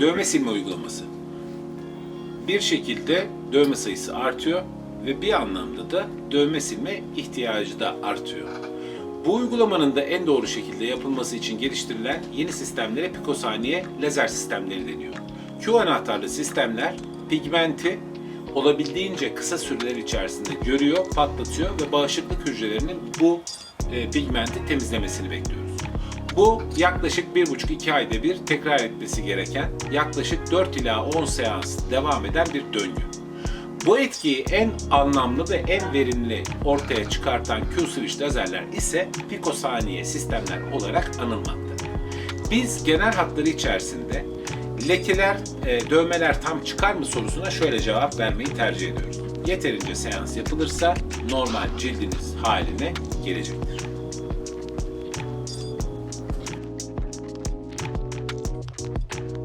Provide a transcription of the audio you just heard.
Dövme silme uygulaması. Bir şekilde dövme sayısı artıyor ve bir anlamda da dövme silme ihtiyacı da artıyor. Bu uygulamanın da en doğru şekilde yapılması için geliştirilen yeni sistemlere pikosaniye lazer sistemleri deniyor. Q anahtarlı sistemler pigmenti olabildiğince kısa süreler içerisinde görüyor, patlatıyor ve bağışıklık hücrelerinin bu e, pigmenti temizlemesini bekliyoruz. Bu yaklaşık 1,5-2 ayda bir tekrar etmesi gereken yaklaşık 4 ila 10 seans devam eden bir döngü. Bu etkiyi en anlamlı ve en verimli ortaya çıkartan Q-switch lazerler ise pikosaniye sistemler olarak anılmakta. Biz genel hatları içerisinde lekeler, e, dövmeler tam çıkar mı sorusuna şöyle cevap vermeyi tercih ediyoruz. Yeterince seans yapılırsa normal cildiniz haline gelecektir.